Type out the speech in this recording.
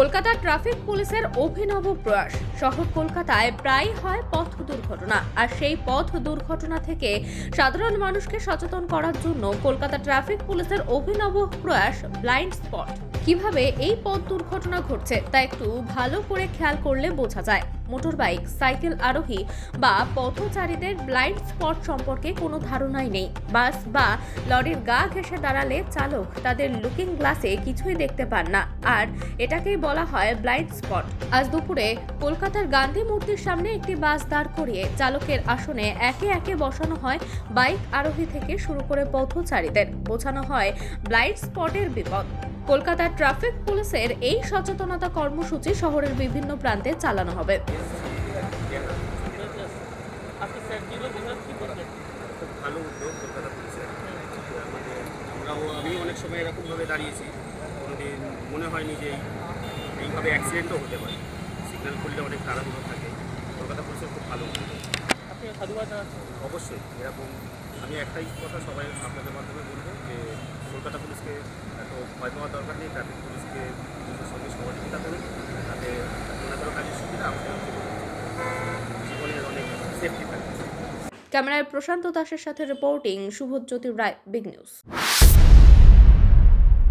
Kolkata traffic পুলিশের অভিনব প্রয়াস। শহর কলকাতায় প্রায় হয় পথ দুর্ঘটনা, আর সেই পথ দুর্ঘটনা থেকে সাধারণ মানুষকে সচেতন করার জন্য কলকাতা ট্রাফিক পুলিশের অভিনব প্রয়াস ব্লাইন্ড স্পট। কীভাবে এই পথ দুর্ঘটনা ঘটছে তা একটু ভালো করে খেয়াল করলে বোঝা যায়। মোটরবাইক, সাইকেল আরোহী বা পথচারীদের ব্লাইন্ড স্পট সম্পর্কে কোনো ধারণাই নেই। বাস বা লরির গা ঘেঁষে দাঁড়ালে চালক তাদের লুকিং গ্লাসে কিছুই দেখতে পান না। আর এটাকেই বলা হয় ব্লাইন্ড স্পট। আজ দুপুরে কলকাতার গান্ধী মূর্তির সামনে একটি বাস দাঁড় করিয়ে চালকের আসনে একে একে বসানো হয় বাইক আরোহী থেকে শুরু করে পথচারীদের। বোঝানো হয় ব্লাইন্ড স্পটের বিপদ। কলকাতার ট্রাফিক পুলিশের এই সচেতনতা কর্মসূচি শহরের বিভিন্ন প্রান্তে চালানো হবে। ভালো উদ্যোগ কলকাতা পুলিশের আমাদের আমরাও আমি অনেক সময় এরকমভাবে দাঁড়িয়েছি। মনে হয়নি যে এইভাবে অ্যাক্সিডেন্টও হতে পারে। সিগন্যাল করলে অনেক তাড়াহুড়ো থাকে। কলকাতা পুলিশের খুব ভালো উদ্যোগ আপনি সাধুবাদ অবশ্যই। এরকম আমি একটাই কথা সবাই আপনাদের মাধ্যমে বলব যে কলকাতা পুলিশকে দরকার নেই ট্রাফিক পুলিশকে পুলিশের সঙ্গে সহযোগিতা করুন তাতে কাজের সুবিধা আমাদের অনেক সেফটি ক্যামেরায় প্রশান্ত দাসের সাথে reporting Shubhajyoti Roy Big News